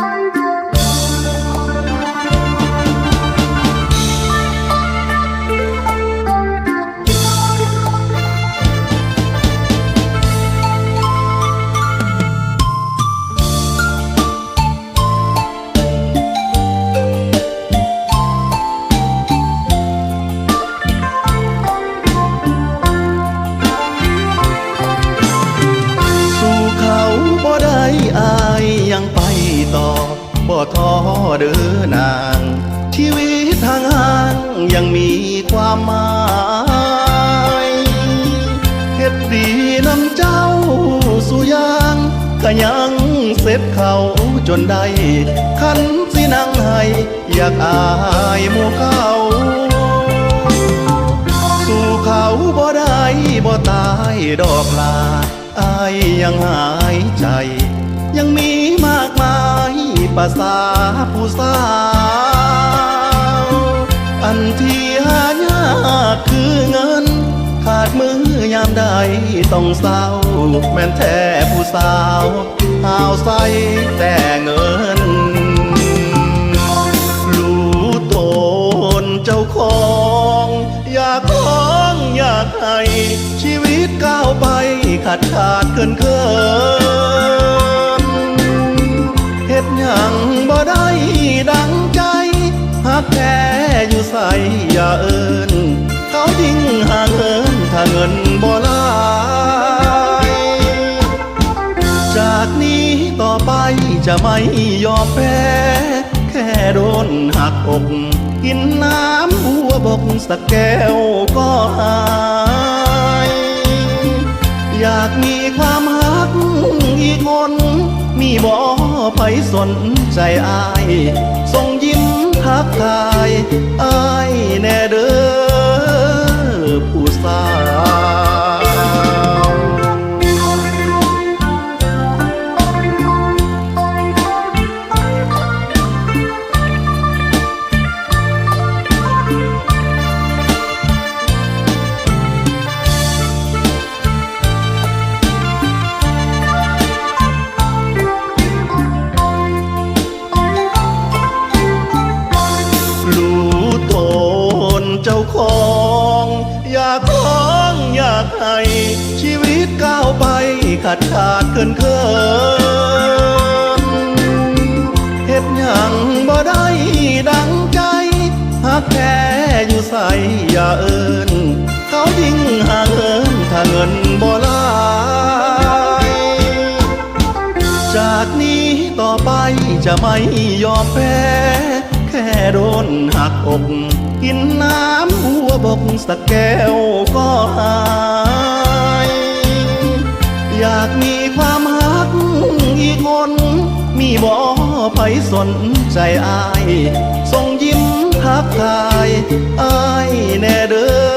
สู่ ต่อบ่ท้อเด้อนาง ชีวิตทางห่างยังมีความหมายเฮ็ดดีนำเจ้าสู่ยางก็ยังเสร็จเขาจนได้คันสินั่งให้อยากอายหมู่เขาสู่เขาบ่ได้บ่ตายดอกลาอายยังหายใจ ยังมี ภาษาผู้สาว อันที่หายากคือเงิน ขาดมือยามใดต้องเศร้า แม่นแท้ผู้สาวหาวใสแต่เงิน รู้ตนเจ้าของ อยากของอยากให้ชีวิตก้าวไปขาดขาดเกินเกิน จากนี้ต่อไปจะไม่ยอมแพ้ แค่โดนหักอก กินน้ำหัวบกสักแก้วก็หายอยากมีความหักอีกคน มีบ่ไปสนใจอาย ส่งยิ้มทักทายอา ชีวิตก้าวไปขาดขาดเกินเกินเฮ็ดหยังบ่ได้ดังใจหักแท้อยู่ใส่อย่าเอินเขายิ่งหาเอินถ้าเงินบ่หลายจากนี้ต่อไปจะไม่ยอมแพ้แค่โดนหักอกกินน้ำหัวบกสักแก้วก็ห ไผสนใจอาย ส่งยิ้มทักทายอายแน่เด้อ